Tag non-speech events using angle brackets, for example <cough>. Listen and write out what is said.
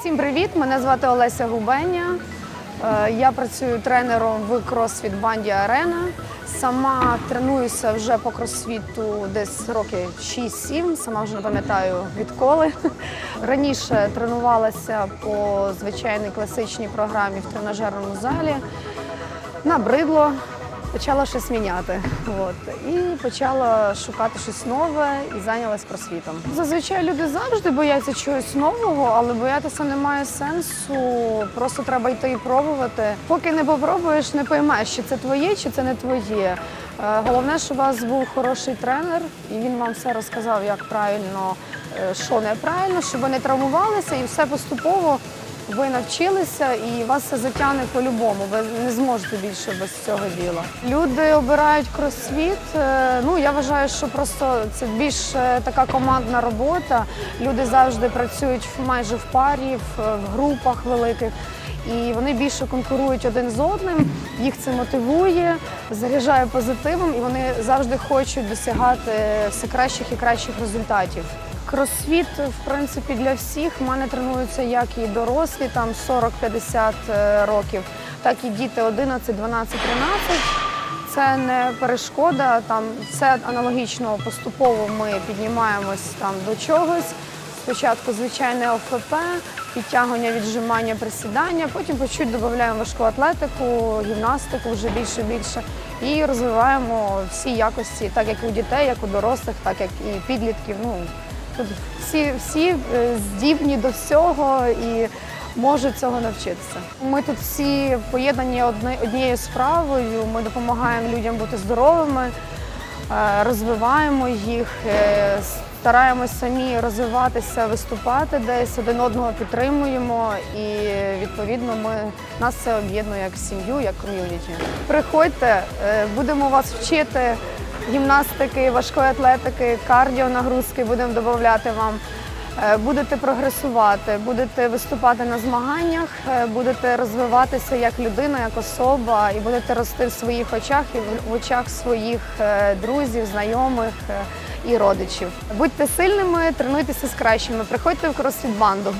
Всім привіт! Мене звати Олеся Губеня. Е, Я працюю тренером в CrossFit банді Арена. Сама тренуюся вже по кросфіту десь років 6-7, сама вже не пам'ятаю відколи. <laughs> Раніше тренувалася по звичайній класичній програмі в тренажерному залі. Набридло, почала щось міняти. От. І почала шукати щось нове і зайнялась кросфітом. Зазвичай люди завжди бояться чогось нового, але боятися немає сенсу. Просто треба йти і пробувати. Поки не попробуєш, не поймеш, чи це твоє, чи це не твоє. Е, Головне, щоб у вас був хороший тренер, і він вам все розказав, як правильно, е, що неправильно, щоб ви не травмувалися, і все поступово ви навчилися і вас це затягне по-любому. Ви не зможете більше без цього діла. Люди обирають кросфіт. е, Ну я вважаю, що просто це більш е, така командна робота. Люди завжди працюють майже в парі, в, в групах великих. І вони більше конкурують один з одним, їх це мотивує, заряджає позитивом, і вони завжди хочуть досягати все кращих і кращих результатів. Кросфіт, в принципі, для всіх. У мене тренуються як і дорослі, там 40-50 е, років, так і діти 11, 12, 13. Це не перешкода, там все аналогічно поступово ми піднімаємось там до чогось. Спочатку звичайне ОФП, підтягування, віджимання, присідання, потім по чуть додаємо важку атлетику, гімнастику вже більше більше. І розвиваємо всі якості, так як у дітей, як у дорослих, так як і підлітків. Ну, тут всі, всі е, здібні до всього і можуть цього навчитися. Ми тут всі поєднані однією справою. Ми допомагаємо людям бути здоровими, е, розвиваємо їх, е, стараємось самі розвиватися, виступати десь, один одного підтримуємо, і відповідно ми нас це об'єднує як сім'ю, як ком'юніті. Приходьте, будемо вас вчити гімнастики, важкої атлетики, кардіонагрузки будемо додати вам. Е, Будете прогресувати, будете виступати на змаганнях, е, будете розвиватися як людина, як особа, і будете рости в своїх очах і в- очах своїх е, друзів, знайомих і родичів. Будьте сильними, тренуйтеся з кращими, приходьте в кросфіт банду.